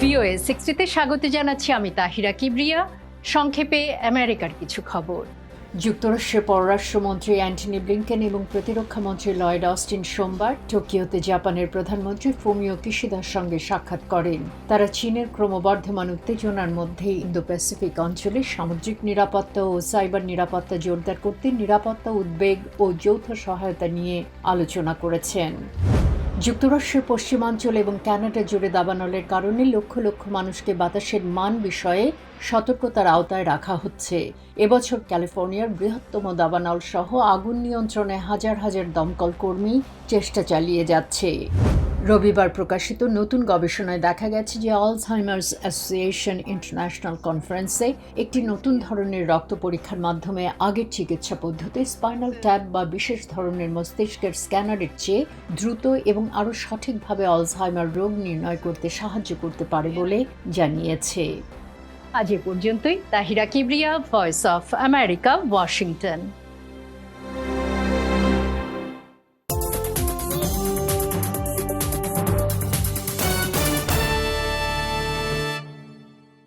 VOA সিক্সটিতে স্বাগত জানাচ্ছি আমি তাহিরা কিবরিয়া। সংক্ষেপে আমেরিকার কিছু খবর। যুক্তরাষ্ট্রের পররাষ্ট্রমন্ত্রী অ্যান্টনি ব্লিংকেন এবং প্রতিরক্ষামন্ত্রী লয়েড অস্টিন সোমবার টোকিওতে জাপানের প্রধানমন্ত্রী ফুমিও কিশিদার সঙ্গে সাক্ষাৎ করেন। তারা চীনের ক্রমবর্ধমান উত্তেজনার মধ্যে ইন্দো প্যাসিফিক অঞ্চলে সামুদ্রিক নিরাপত্তা ও সাইবার নিরাপত্তা জোরদার করতে নিরাপত্তা উদ্বেগ ও যৌথ সহায়তা নিয়ে আলোচনা করেছেন। যুক্তরাষ্ট্রের পশ্চিমাঞ্চল এবং ক্যানাডা জুড়ে দাবানলের কারণে লক্ষ লক্ষ মানুষকে বাতাসের মান বিষয়ে সতর্কতার আওতায় রাখা হচ্ছে। এবছর ক্যালিফোর্নিয়ার বৃহত্তম দাবানল সহ আগুন নিয়ন্ত্রণে হাজার হাজার দমকল কর্মী চেষ্টা চালিয়ে যাচ্ছে। রবিবার প্রকাশিত নতুন গবেষণায় দেখা গেছে যে অলঝাইমার্স অ্যাসোসিয়েশন ইন্টারন্যাশনাল কনফারেন্সে একটি নতুন ধরনের রক্ত পরীক্ষার মাধ্যমে আগের চিকিৎসা পদ্ধতি, স্পাইনাল ট্যাব বা বিশেষ ধরনের মস্তিষ্কের স্ক্যানারের চেয়ে দ্রুত এবং আরও সঠিকভাবে অলঝাইমার রোগ নির্ণয় করতে সাহায্য করতে পারে বলে জানিয়েছে। আজ এ পর্যন্তই। Tahira Kibria voice of America Washington